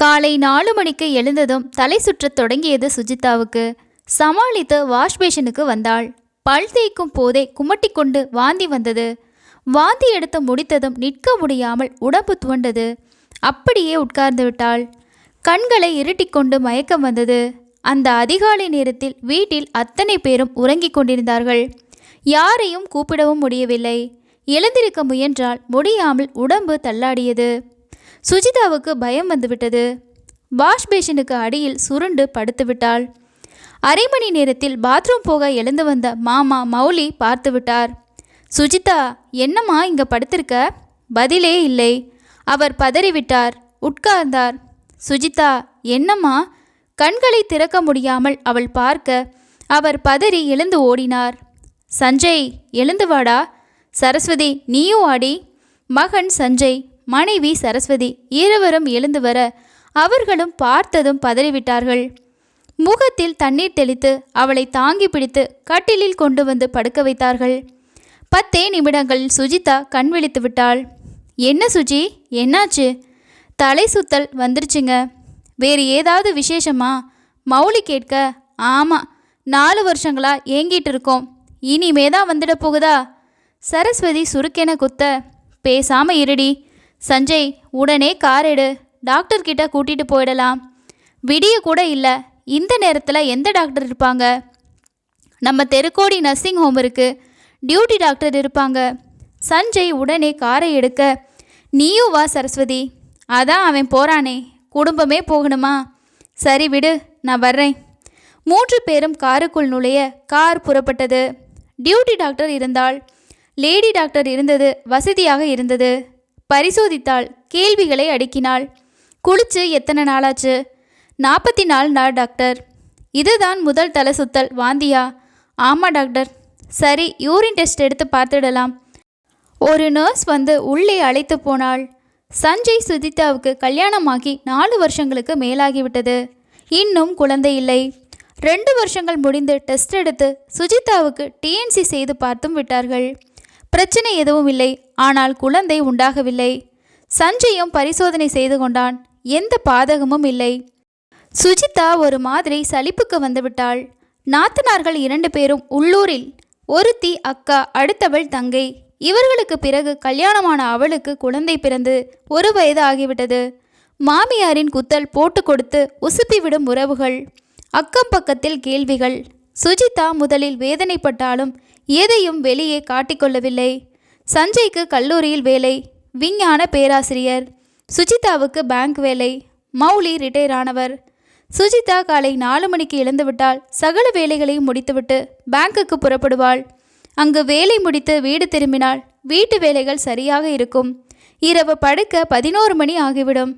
காலை நாலு மணிக்கு எழுந்ததும் தலை சுற்றத் தொடங்கியது சுஜிதாவுக்கு. சமாளித்து வாஷ் பேஷனுக்கு வந்தாள். பல் தேய்க்கும் போதே குமட்டி கொண்டு வாந்தி வந்தது. வாந்தி எடுத்து முடித்ததும் நிற்க முடியாமல் உடம்பு துவண்டது. அப்படியே உட்கார்ந்து விட்டாள். கண்களை இருட்டிக்கொண்டு மயக்கம் வந்தது. அந்த அதிகாலை நேரத்தில் வீட்டில் அத்தனை பேரும் உறங்கிக் கொண்டிருந்தார்கள். யாரையும் கூப்பிடவும் முடியவில்லை. எழுந்திருக்க முயன்றால் முடியாமல் உடம்பு தள்ளாடியது. சுஜிதாவுக்கு பயம் வந்துவிட்டது. வாஷ் பேஷனுக்கு அடியில் சுருண்டு படுத்துவிட்டாள். அரை மணி நேரத்தில் பாத்ரூம் போக எழுந்து வந்த மாமா மௌலி பார்த்து விட்டார். சுஜிதா என்னம்மா இங்க படுத்திருக்க? பதிலே இல்லை. அவர் பதறிவிட்டார் உட்கார்ந்தார். சுஜிதா என்னம்மா? கண்களை திறக்க முடியாமல் அவள் பார்க்க அவர் பதறி எழுந்து ஓடினார். சஞ்சய் எழுந்து வாடா. சரஸ்வதி நீயும் ஆடி மகன் சஞ்சய் மனைவி சரஸ்வதி இருவரும் எழுந்து வர அவர்களும் பார்த்ததும் பதறிவிட்டார்கள். முகத்தில் தண்ணீர் தெளித்து அவளை தாங்கி பிடித்து கட்டிலில் கொண்டு வந்து படுக்க வைத்தார்கள். பத்தே நிமிடங்களில் சுஜிதா கண் விழித்து விட்டாள். என்ன சுஜி? என்னாச்சு? தலை சுத்தல் வந்துருச்சுங்க. வேறு ஏதாவது விசேஷமா? மௌலி கேட்க ஆமாம் நாலு வருஷங்களா ஏங்கிட்டு இருக்கோம். இனிமே தான் வந்துட போகுதா? சரஸ்வதி சுருக்கென குத்த பேசாம இருடி. சஞ்சய் உடனே கார் எடு. டாக்டர் கிட்ட கூட்டிட்டு போயிடலாம். விடிய கூட இல்லை. இந்த நேரத்தில் எந்த டாக்டர் இருப்பாங்க? நம்ம தெருக்கோடி நர்சிங் ஹோம் இருக்கு. டியூட்டி டாக்டர் இருப்பாங்க. சஞ்சய் உடனே காரை எடுக்க நீயும் வா சரஸ்வதி. அதான் அவன் போறானே. குடும்பமே போகணுமா? சரி விடு நான் வர்றேன். மூன்று பேரும் காருக்குள் நுழைய கார் புறப்பட்டது. டியூட்டி டாக்டர் இருந்தால் லேடி டாக்டர் இருந்தது வசதியாக இருந்தது. பரிசோதித்தாள் கேள்விகளை அடுக்கினாள். குளிச்சு எத்தனை நாளாச்சு? நாற்பத்தி நாலு நாள் டாக்டர். இதுதான் முதல் தலை சுத்தல் வாந்தியா. ஆமாம் டாக்டர். சரி யூரின் டெஸ்ட் எடுத்து பார்த்துடலாம். ஒரு நர்ஸ் வந்து உள்ளே அழைத்து போனாள். சஞ்சய் சுதிதாவுக்கு கல்யாணமாகி நாலு வருஷங்களுக்கு மேலாகிவிட்டது. இன்னும் குழந்தை இல்லை. ரெண்டு வருஷங்கள் முடிந்து டெஸ்ட் எடுத்து சுஜிதாவுக்கு டிஎன்சி செய்து பார்த்தும் விட்டார்கள். பிரச்சனை எதுவும் இல்லை. ஆனால் குழந்தை உண்டாகவில்லை. சஞ்சயும் பரிசோதனை செய்து கொண்டான். எந்த பாதகமும் இல்லை. சுஜிதா ஒரு மாதிரி சலிப்புக்கு வந்துவிட்டாள். நாத்தனார்கள் இரண்டு பேரும் உள்ளூரில். ஒருத்தி அக்கா அடுத்தவள் தங்கை. இவர்களுக்கு பிறகு கல்யாணமான அவளுக்கு குழந்தை பிறந்து ஒரு வயது ஆகிவிட்டது. மாமியாரின் குத்தல் போட்டு கொடுத்து உசுப்பிவிடும் உறவுகள். அக்கம் பக்கத்தில் கேள்விகள். சுஜிதா முதலில் வேதனைப்பட்டாலும் எதையும் வெளியே காட்டிக்கொள்ளவில்லை. சஞ்சய்க்கு கல்லூரியில் வேலை விஞ்ஞான பேராசிரியர். சுஜிதாவுக்கு பேங்க் வேலை மௌலி ரிட்டையர் ஆனவர். சுஜிதா காலை நாலு மணிக்கு எழுந்துவிட்டால் சகல வேலைகளையும் முடித்துவிட்டு பேங்க்குக்கு புறப்படுவாள். அங்கு வேலை முடித்து வீடு திரும்பினால் வீட்டு வேலைகள் சரியாக இருக்கும். இரவு படுக்க பதினோரு மணி ஆகிவிடும்.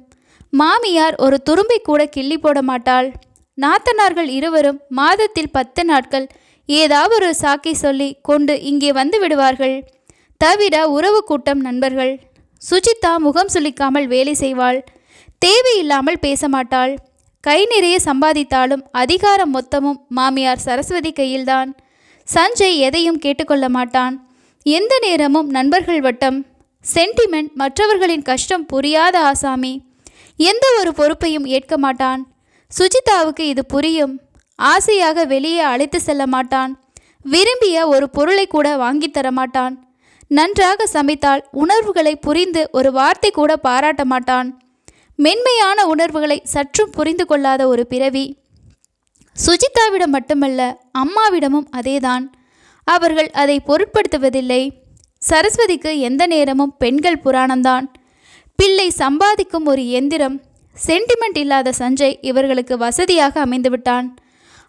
மாமியார் ஒரு துரும்பை கூட கிள்ளி போட மாட்டாள். நாத்தனார்கள் இருவரும் மாதத்தில் பத்து நாட்கள் ஏதாவது ஒரு சாக்கை சொல்லி கொண்டு இங்கே வந்து விடுவார்கள். தவிர உறவு கூட்டம் நண்பர்கள். சுஜிதா முகம் சுளிக்காமல் வேலை செய்வாள். தேவையில்லாமல் பேச மாட்டாள். கை நிறைய சம்பாதித்தாலும் அதிகாரம் மொத்தமும் மாமியார் சரஸ்வதி கையில்தான். சஞ்சய் எதையும் கேட்டுக்கொள்ள மாட்டான். எந்த நேரமும் நண்பர்கள் வட்டம். சென்டிமெண்ட் மற்றவர்களின் கஷ்டம் புரியாத ஆசாமி. எந்த ஒரு பொறுப்பையும் ஏற்க மாட்டான். சுஜிதாவுக்கு இது புரியும். ஆசையாக வெளியே அழைத்து செல்ல மாட்டான். விரும்பிய ஒரு பொருளை கூட வாங்கித் தர மாட்டான். நன்றாக சமைத்தால் உணர்வுகளை புரிந்து ஒரு வார்த்தை கூட பாராட்ட மாட்டான். மென்மையான உணர்வுகளை சற்றும் புரிந்து கொள்ளாத ஒரு பிறவி. சுஜிதாவிடம் மட்டுமல்ல அம்மாவிடமும் அதேதான். அவர்கள் அதை பொருட்படுத்துவதில்லை. சரஸ்வதிக்கு எந்த நேரமும் பெண்கள் புராணம்தான். பிள்ளை சம்பாதிக்கும் ஒரு எந்திரம் சென்டிமெண்ட் இல்லாத சஞ்சய் இவர்களுக்கு வசதியாக அமைந்துவிட்டான்.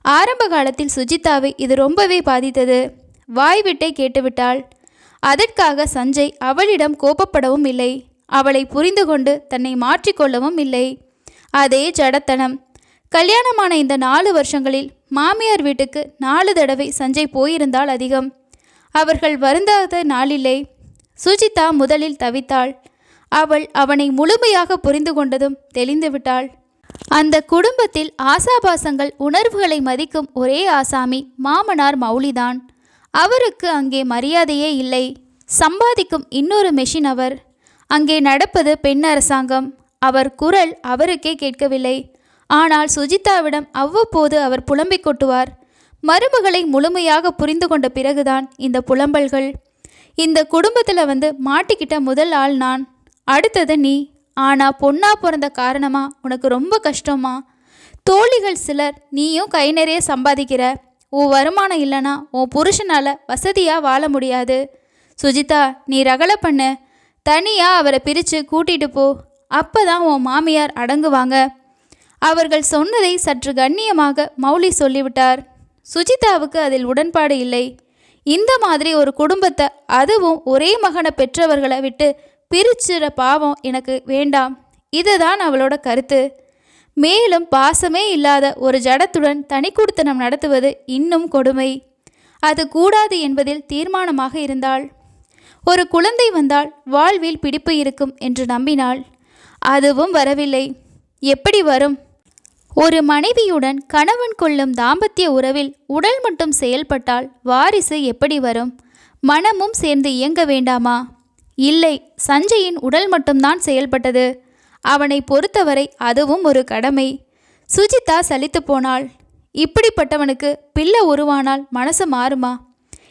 ஆரம்ப காலத்தில் சுஜிதாவை இது ரொம்பவே பாதித்தது. வாய்விட்டே கேட்டுவிட்டாள். அதற்காக சஞ்சய் அவளிடம் கோபப்படவும் இல்லை. அவளை புரிந்து கொண்டு தன்னை மாற்றிக்கொள்ளவும் இல்லை. அதே ஜடத்தனம். கல்யாணமான இந்த நாலு வருஷங்களில் மாமியார் வீட்டுக்கு நாலு தடவை சஞ்சய் போயிருந்தால் அதிகம். அவர்கள் வருந்தாத நாளில்லை சுஜிதா முதலில் தவித்தாள். அவள் அவனை முழுமையாக புரிந்து கொண்டதும் தெளிந்துவிட்டாள் அந்த குடும்பத்தில் ஆசாபாசங்கள் உணர்வுகளை மதிக்கும் ஒரே ஆசாமி மாமனார் மௌலிதான். அவருக்கு அங்கே மரியாதையே இல்லை. சம்பாதிக்கும் இன்னொரு மெஷின் அவர். அங்கே நடப்பது பெண் அரசாங்கம். அவர் குரல் அவருக்கே கேட்கவில்லை. ஆனால் சுஜிதாவிடம் அவ்வப்போது அவர் புலம்பிக் கொட்டுவார். மருமகளை முழுமையாக புரிந்து கொண்ட பிறகுதான் இந்த புலம்பல்கள். இந்த குடும்பத்தில் வந்து மாட்டிக்கிட்ட முதல் ஆள் நான். அடுத்தது நீ. ஆனா பொண்ணா பிறந்த காரணமா உனக்கு ரொம்ப கஷ்டமா? தோழிகள் சிலர் நீயும் கை நிறைய சம்பாதிக்கிற உன் வருமானம் இல்லைன்னா உன் புருஷனால வசதியா வாழ முடியாது. சுஜிதா நீ ரகலை பண்ணு. தனியா அவரை பிரித்து கூட்டிட்டு போ. அப்பதான் உன் மாமியார் அடங்குவாங்க. அவர்கள் சொன்னதை சற்று கண்ணியமாக மௌலி சொல்லிவிட்டார். சுஜிதாவுக்கு அதில் உடன்பாடு இல்லை. இந்த மாதிரி ஒரு குடும்பத்தை அதுவும் ஒரே மகனை பெற்றவர்களை விட்டு பிரிச்சிற பாவம் எனக்கு வேண்டாம். இதுதான் அவளோட கருத்து. மேலும் பாசமே இல்லாத ஒரு ஜடத்துடன் தனிக்குடுத்தனம் நடத்துவது இன்னும் கொடுமை. அது கூடாது என்பதில் தீர்மானமாக இருந்தாள். ஒரு குழந்தை வந்தால் வாழ்வில் பிடிப்பு இருக்கும் என்று நம்பினாள். அதுவும் வரவில்லை. எப்படி வரும்? ஒரு மனைவியுடன் கணவன் கொள்ளும் தாம்பத்திய உறவில் உடல் மட்டும் செயல்பட்டால் வாரிசு எப்படி வரும்? மனமும் சேர்ந்து இயங்க வேண்டாமா? இல்லை சஞ்சயின் உடல் மட்டும்தான் செயல்பட்டது. அவனை பொறுத்தவரை அதுவும் ஒரு கடமை. சுஜிதா சலித்து போனாள். இப்படிப்பட்டவனுக்கு பிள்ளை உருவானால் மனசு மாறுமா?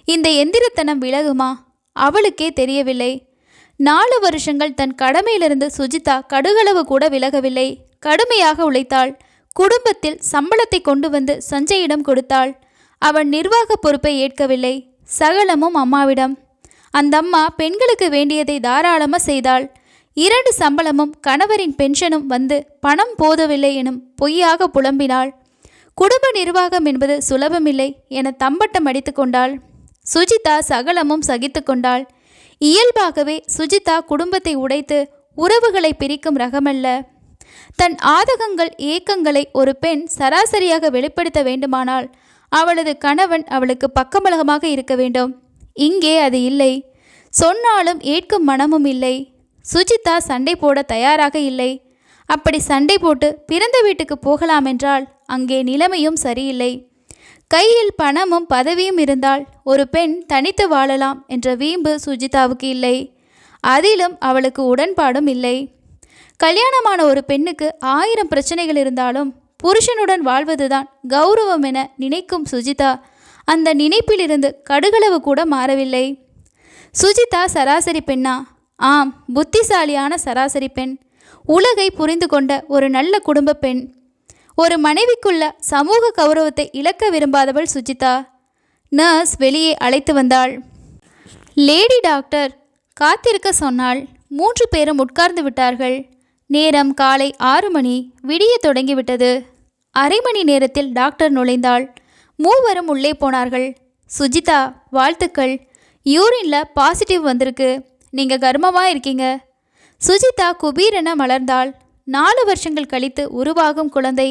இந்த எந்திரத்தனம் விலகுமா? அவளுக்கே தெரியவில்லை. நாலு வருஷங்கள் தன் கடமையிலிருந்து சுஜிதா கடுகளவு கூட விலகவில்லை. கடுமையாக உழைத்தாள். குடும்பத்தில் சம்பளத்தை கொண்டு வந்து சஞ்சயிடம் கொடுத்தாள். அவன் நிர்வாக பொறுப்பை ஏற்கவில்லை. சகலமும் அம்மாவிடம். அந்த அம்மா பெண்களுக்கு வேண்டியதை தாராளமாக செய்தாள். இரண்டு சம்பளமும் கணவரின் பென்ஷனும் வந்து பணம் போதவில்லை எனும் பொய்யாக புலம்பினாள். குடும்ப நிர்வாகம் என்பது சுலபமில்லை என தம்பட்டம் அடித்து கொண்டாள். சுஜிதா சகலமும் சகித்து கொண்டாள். இயல்பாகவே சுஜிதா குடும்பத்தை உடைத்து உறவுகளை பிரிக்கும் ரகமல்ல. தன் ஆதகங்கள் ஏக்கங்களை ஒரு பெண் சராசரியாக வெளிப்படுத்த வேண்டுமானால் அவளது கணவன் அவளுக்கு பக்கபலகமாக இருக்க வேண்டும். இங்கே அது இல்லை. சொன்னாலும் ஏற்கும் மனமும் இல்லை. சுஜிதா சண்டை போட தயாராக இல்லை. அப்படி சண்டை போட்டு பிறந்த வீட்டுக்கு போகலாம் என்றால் அங்கே நிலைமையும் சரியில்லை. கையில் பணமும் பதவியும் இருந்தால் ஒரு பெண் தனித்து வாழலாம் என்ற வீம்பு சுஜிதாவுக்கு இல்லை. அதிலும் அவளுக்கு உடன்பாடும் இல்லை. கல்யாணமான ஒரு பெண்ணுக்கு ஆயிரம் பிரச்சனைகள் இருந்தாலும் புருஷனுடன் வாழ்வதுதான் கௌரவம் என நினைக்கும் சுஜிதா அந்த நினைப்பிலிருந்து கடுகளவு கூட மாறவில்லை. சுஜிதா சராசரி பெண்ணா? ஆம் புத்திசாலியான சராசரி பெண். உலகை புரிந்து கொண்ட ஒரு நல்ல குடும்ப பெண். ஒரு மனைவிக்குள்ள சமூக கௌரவத்தை இழக்க விரும்பாதவள் சுஜிதா. நர்ஸ் வெளியே அழைத்து வந்தாள். லேடி டாக்டர் காத்திருக்க சொன்னாள் மூன்று பேரும் உட்கார்ந்து விட்டார்கள். நேரம் காலை ஆறு மணி விடிய தொடங்கிவிட்டது. அரை மணி நேரத்தில் டாக்டர் நுழைந்தாள். மூவரும் உள்ளே போனார்கள். சுஜிதா வாழ்த்துக்கள். யூரின்ல பாசிட்டிவ் வந்திருக்கு. நீங்கள் கர்மமாக இருக்கீங்க. சுஜிதா குபீரென மலர்ந்தாள். நாலு வருஷங்கள் கழித்து உருவாகும் குழந்தை.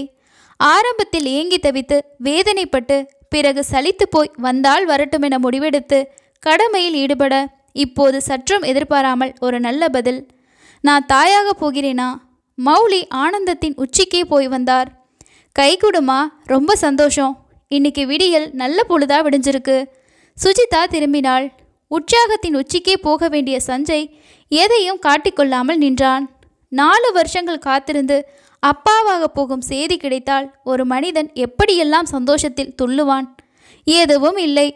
ஆரம்பத்தில் ஏங்கி தவித்து வேதனைப்பட்டு பிறகு சலித்து போய் வந்தால் வரட்டும் என முடிவெடுத்து கடமையில் ஈடுபட இப்போது சற்றும் எதிர்பாராமல் ஒரு நல்ல பதில். நான் தாயாக போகிறேனா? மௌலி ஆனந்தத்தின் உச்சிக்கே போய் வந்தார். கை கொடுமா ரொம்ப சந்தோஷம். இன்னைக்கு விடியல் நல்ல பொழுதா விடிஞ்சிருக்கு. சுஜிதா திரும்பினாள். உற்சாகத்தின் உச்சிக்கே போக வேண்டிய சஞ்சய் எதையும் காட்டிக்கொள்ளாமல் நின்றான். நாலு வருஷங்கள் காத்திருந்து அப்பாவாக போகும் செய்தி கிடைத்தால் ஒரு மனிதன் எப்படியெல்லாம் சந்தோஷத்தில் துள்ளுவான்? எதுவும் இல்லை.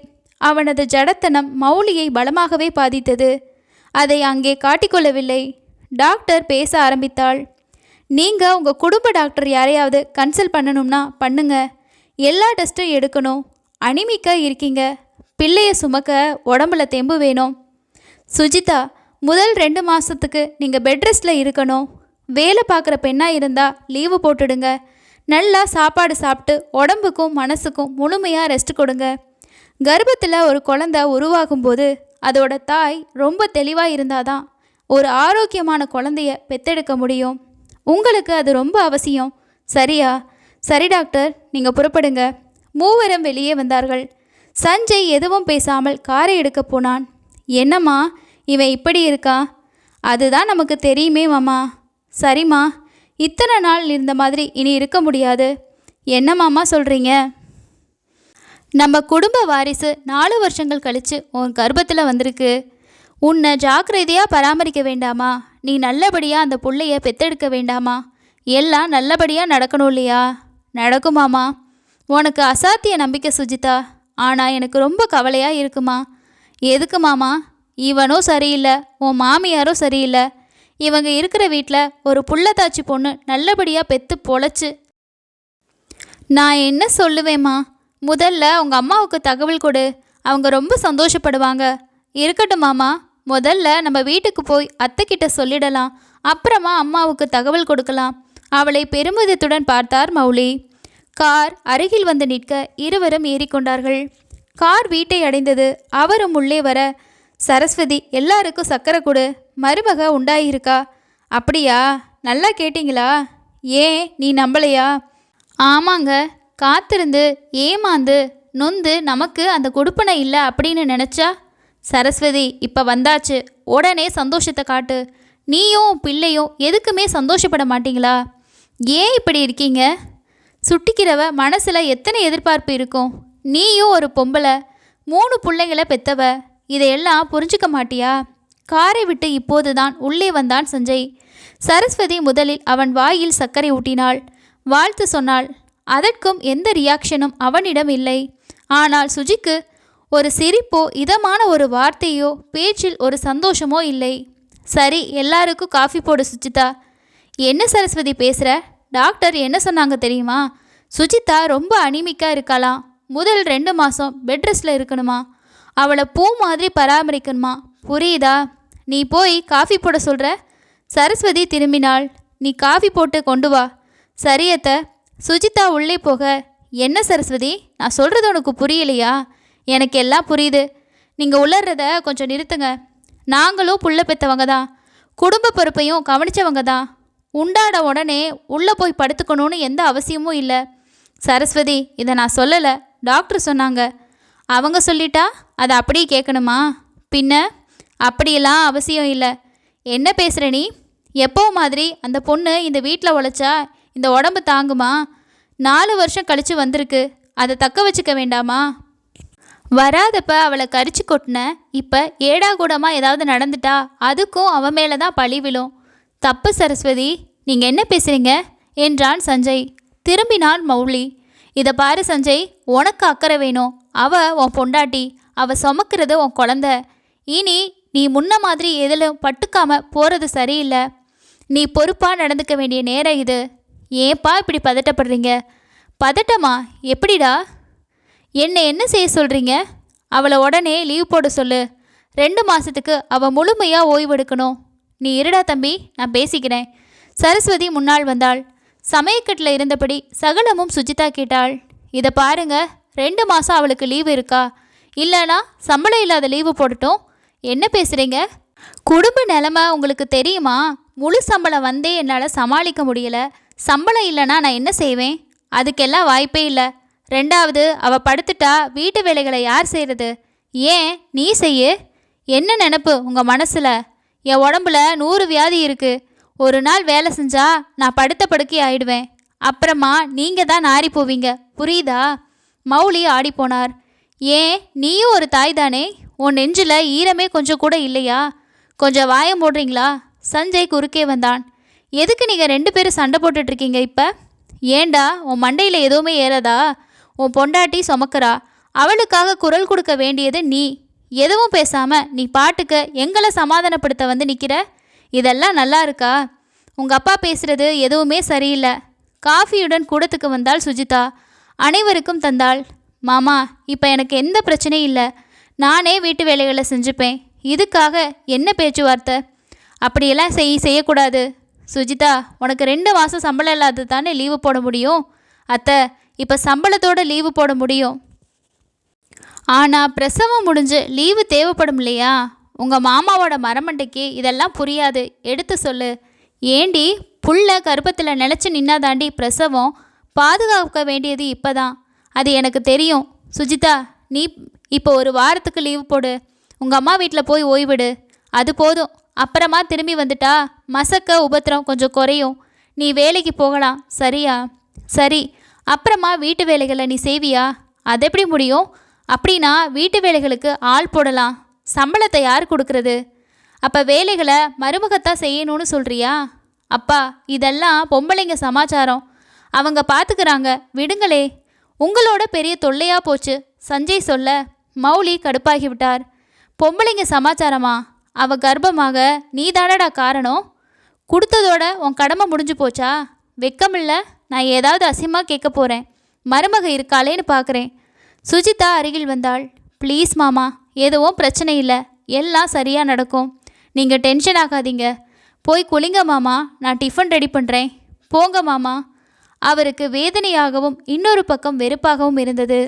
அவனது ஜடத்தனம் மௌலியை பலமாகவே பாதித்தது. அதை அங்கே காட்டிக்கொள்ளவில்லை டாக்டர் பேச ஆரம்பித்தாள். நீங்கள் உங்கள் குடும்ப டாக்டர் யாரையாவது கன்சல்ட் பண்ணணும்னா பண்ணுங்க. எல்லா டெஸ்ட்டும் எடுக்கணும். அனிமிக்கா இருக்கீங்க. பிள்ளையை சுமக்க உடம்புல தெம்பு வேணும். சுஜிதா முதல் ரெண்டு மாதத்துக்கு நீங்கள் பெட் ரெஸ்ட்டில் இருக்கணும். வேலை பார்க்குற பெண்ணாக இருந்தால் லீவு போட்டுடுங்க. நல்லா சாப்பாடு சாப்பிட்டு உடம்புக்கும் மனசுக்கும் முழுமையாக ரெஸ்ட் கொடுங்க. கர்ப்பத்தில் ஒரு குழந்த உருவாகும்போது அதோட தாய் ரொம்ப தெளிவாக இருந்தால் தான் ஒரு ஆரோக்கியமான குழந்தைய பெத்தெடுக்க முடியும். உங்களுக்கு அது ரொம்ப அவசியம். சரியா? சரி டாக்டர். நீங்கள் புறப்படுங்க. மூவரும் வெளியே வந்தார்கள். சஞ்சய் எதுவும் பேசாமல் காரை எடுக்க போனான். என்னம்மா இவன் இப்படி இருக்கா? அதுதான் நமக்கு தெரியுமே மாமா. சரிம்மா இத்தனை நாள் இருந்த மாதிரி இனி இருக்க முடியாது. என்ன மாமா சொல்கிறீங்க நம்ம குடும்ப வாரிசு நாலு வருஷங்கள் கழித்து உன் கர்ப்பத்தில் வந்திருக்கு. உன்னை ஜாக்கிரதையாக பராமரிக்க வேண்டாமா? நீ நல்லபடியாக அந்த பிள்ளைய பெத்தெடுக்க வேண்டாமா? எல்லாம் நல்லபடியாக நடக்கணும் இல்லையா? நடக்குமாமா உனக்கு அசாத்திய நம்பிக்கை சுஜிதா. ஆனால் எனக்கு ரொம்ப கவலையாக இருக்குமா? எதுக்கு மாமா? இவனும் சரியில்லை உன் மாமியாரும் சரியில்லை. இவங்க இருக்கிற வீட்டில் ஒரு புள்ளத்தாச்சி பொண்ணு நல்லபடியாக பெத்து பொழைச்சு. நான் என்ன சொல்லுவேம்மா? முதல்ல உங்கள் அம்மாவுக்கு தகவல் கொடு. அவங்க ரொம்ப சந்தோஷப்படுவாங்க. இருக்கட்டும் மாமா. முதல்ல நம்ம வீட்டுக்கு போய் அத்தைக்கிட்ட சொல்லிடலாம். அப்புறமா அம்மாவுக்கு தகவல் கொடுக்கலாம். அவளை பெருமிதத்துடன் பார்த்தார் மௌலி. கார் அருகில் வந்து நிற்க இருவரும் ஏறிக்கொண்டார்கள். கார் வீட்டை அடைந்தது அவரும் உள்ளே வர சரஸ்வதி எல்லாருக்கும் சக்கரை கொடு மருமக உண்டாயிருக்கா? அப்படியா? நல்லா கேட்டிங்களா? ஏன்? நீ நம்பலையா? ஆமாங்க. காத்திருந்து ஏமாந்து நொந்து நமக்கு அந்த கொடுப்பனை இல்லை அப்படின்னு நினச்சா? சரஸ்வதி இப்போ வந்தாச்சு. உடனே சந்தோஷத்தை காட்டு. நீயும் பிள்ளையும் எதுக்குமே சந்தோஷப்பட மாட்டீங்களா? ஏன் இப்படி இருக்கீங்க? சுட்டிக்கிறவ மனசில் எத்தனை எதிர்பார்ப்பு இருக்கும்? நீயும் ஒரு பொம்பளை மூணு பிள்ளைங்களை பெத்தவ இதையெல்லாம் புரிஞ்சுக்க மாட்டியா? காரை விட்டு இப்போதுதான் உள்ளே வந்தான் சஞ்சய். சரஸ்வதி முதலில் அவன் வாயில் சர்க்கரை ஊட்டினாள். வாழ்த்து சொன்னாள். அதற்கும் எந்த ரியாக்ஷனும் அவனிடம் இல்லை. ஆனால் சுஜிக்கு ஒரு சிரிப்போ இதமான ஒரு வார்த்தையோ பேச்சில் ஒரு சந்தோஷமோ இல்லை. சரி எல்லாருக்கும் காஃபி போடு சுஜிதா. என்ன சரஸ்வதி பேசுகிற டாக்டர் என்ன சொன்னாங்க தெரியுமா? சுஜிதா ரொம்ப அனிமிக்காக இருக்காளாம் முதல் ரெண்டு மாதம் பெட் ரெஸ்ட்டில் இருக்கணுமா? அவளை பூ மாதிரி பராமரிக்கணுமா? புரியுதா? நீ போய் காஃபி போட சொல்கிற சரஸ்வதி திரும்பினாள். நீ காஃபி போட்டு கொண்டு வா. சரியத்த சுஜிதா உள்ளே போக என்ன சரஸ்வதி? நான் சொல்கிறது உனக்கு புரியலையா? எனக்கு எல்லாம் புரியுது. நீங்கள் உளர்றத கொஞ்சம் நிறுத்துங்க. நாங்களும் புள்ள பெற்றவங்க தான். குடும்ப பொறுப்பையும் கவனிச்சவங்க தான். உண்டாட உடனே உள்ளே போய் படுத்துக்கணும்னு எந்த அவசியமும் இல்லை. சரஸ்வதி இதை நான் சொல்லலை. டாக்டர் சொன்னாங்க. அவங்க சொல்லிட்டா? அதை அப்படியே கேட்கணுமா பின்ன? அப்படியெல்லாம் அவசியம் இல்லை. என்ன பேசுகிற நீ? எப்போ மாதிரி அந்த பொண்ணு இந்த வீட்டில் உழைச்சா இந்த உடம்பு தாங்குமா? நாலு வருஷம் கழித்து வந்திருக்கு. அதை தக்க வச்சுக்க வேண்டாமா? வராதப்ப அவளை கரிச்சு கொட்டின இப்போ ஏடா கூடமாக ஏதாவது நடந்துட்டா அதுக்கும் அவன் மேலே தான் பழி விழும். தப்பு சரஸ்வதி நீங்கள் என்ன பேசுகிறீங்க என்றான் சஞ்சய். திரும்பினான் மௌலி. இதை பாரு சஞ்சய் உனக்கு அக்கறை வேணும். அவ உன் பொண்டாட்டி அவ சுமக்கிறது உன் குழந்த. இனி நீ முன்ன மாதிரி எதிலும் பட்டுக்காம போகிறது சரியில்லை. நீ பொறுப்பாக நடந்துக்க வேண்டிய நேரம் இது. ஏன்ப்பா இப்படி பதட்டப்படுறீங்க? பதட்டமா? எப்படிடா? என்னை என்ன செய்ய சொல்கிறீங்க அவளை உடனே லீவ் போட சொல்லு. ரெண்டு மாதத்துக்கு அவள் முழுமையாக ஓய்வெடுக்கணும் நீ இருடா தம்பி நான் பேசிக்கிறேன். சரஸ்வதி முன்னால் வந்தாள். சமயக்கட்டில் இருந்தபடி சகலமும் சுஜிதா கேட்டாள். இதை பாருங்க ரெண்டு மாதம் அவளுக்கு லீவு இருக்கா? இல்லைனா சம்பளம் இல்லாத லீவு போடட்டும் என்ன பேசுகிறீங்க குடும்ப நிலமை உங்களுக்கு தெரியுமா? முழு சம்பளம் வந்தே என்னால் சமாளிக்க முடியல. சம்பளம் இல்லைன்னா நான் என்ன செய்வேன்? அதுக்கெல்லாம் வாய்ப்பே இல்லை. ரெண்டாவது அவள் படுத்துட்டா வீட்டு வேலைகளை யார் செய்கிறது ஏன்? நீ செய்யு. என்ன நினப்பு உங்கள் மனசில்? என் உடம்புல நூறு வியாதி இருக்குது ஒரு நாள் வேலை செஞ்சா நான் படுத்த படுக்கை ஆயிடுவேன். அப்புறமா நீங்கள் தான் நாரி போவீங்க. புரியுதா? மௌலி ஆடிப்போனார் ஏன்? நீயும் ஒரு தாய் தானே? உன் நெஞ்சில் ஈரமே கொஞ்சம் கூட இல்லையா? கொஞ்சம் வாயம் போடுறீங்களா? சஞ்சய் குறுக்கே வந்தான். எதுக்கு நீங்கள் ரெண்டு பேரும் சண்டை போட்டுட்ருக்கீங்க இப்போ? ஏண்டா உன் மண்டையில் எதுவுமே ஏறதா? உன் பொண்டாட்டி சுமக்கிறா. அவளுக்காக குரல் கொடுக்க வேண்டியது நீ. எதுவும் பேசாம நீ பாட்டுக்கு எங்களை சமாதானப்படுத்த வந்து நிற்கிற இதெல்லாம் நல்லா இருக்கா? உங்கள் அப்பா பேசுறது எதுவுமே சரியில்லை. காஃபியுடன் கூடத்துக்கு வந்தாள் சுஜிதா. அனைவருக்கும் தந்தாள். மாமா இப்போ எனக்கு எந்த பிரச்சனையும் இல்லை. நானே வீட்டு வேலைகளை செஞ்சுப்பேன். இதுக்காக என்ன பேச்சுவார்த்தை? அப்படியெல்லாம் செய் செய்யக்கூடாது. சுஜிதா உனக்கு ரெண்டு மாதம் சம்பளம் இல்லாதது தானே லீவு போட முடியும்? அத்தை இப்போ சம்பளத்தோட லீவு போட முடியும். ஆனால் பிரசவம் முடிஞ்சு லீவு தேவைப்படும் இல்லையா? உங்கள் மாமாவோட மரமண்டைக்கு இதெல்லாம் புரியாது. எடுத்து சொல்லு. ஏண்டி புள்ள கர்ப்பத்தில் நிலச்சி நின்னாதாண்டி பிரசவம்? பாதுகாக்க வேண்டியது இப்போ தான் அது எனக்கு தெரியும். சுஜிதா நீ இப்போ ஒரு வாரத்துக்கு லீவு போடு. உங்கள் அம்மா வீட்டில் போய் ஓய்விடு. அது போதும். அப்புறமா திரும்பி வந்துட்டா மசக்க உபத்திரம் கொஞ்சம் குறையும். நீ வேலைக்கு போகலாம். சரியா? சரி. அப்புறமா வீட்டு வேலைகளை நீ செய்வியா? அது எப்படி முடியும்? அப்படின்னா வீட்டு வேலைகளுக்கு ஆள் போடலாம். சம்பளத்தை யார் கொடுக்கறது? அப்போ வேலைகளை மருமகத்தான் செய்யணும்னு சொல்றியா? அப்பா இதெல்லாம் பொம்பளைங்க சமாச்சாரம். அவங்க பார்த்துக்கிறாங்க விடுங்களே. உங்களோட பெரிய தொல்லையா போச்சு. சஞ்சய் சொல்ல மௌலி கடுப்பாகி விட்டார். பொம்பளைங்க சமாச்சாரமா? அவ கர்ப்பமாக நீ தானடா காரணம்? கொடுத்ததோட உன் கடமை முடிஞ்சு போச்சா? வெக்கமில்ல. நான் ஏதாவது அசியமாக கேட்க போகிறேன் மருமக இருக்காளேன்னு பார்க்குறேன் சுஜிதா அருகில் வந்தாள். ப்ளீஸ் மாமா எதுவும் பிரச்சனை இல்லை. எல்லாம் சரியாக நடக்கும். நீங்கள் டென்ஷன் ஆகாதீங்க. போய் குளிங்க மாமா. நான் டிஃபன் ரெடி பண்ணுறேன் போங்க மாமா. அவருக்கு வேதனையாகவும் இன்னொரு பக்கம் வெறுப்பாகவும் இருந்தது.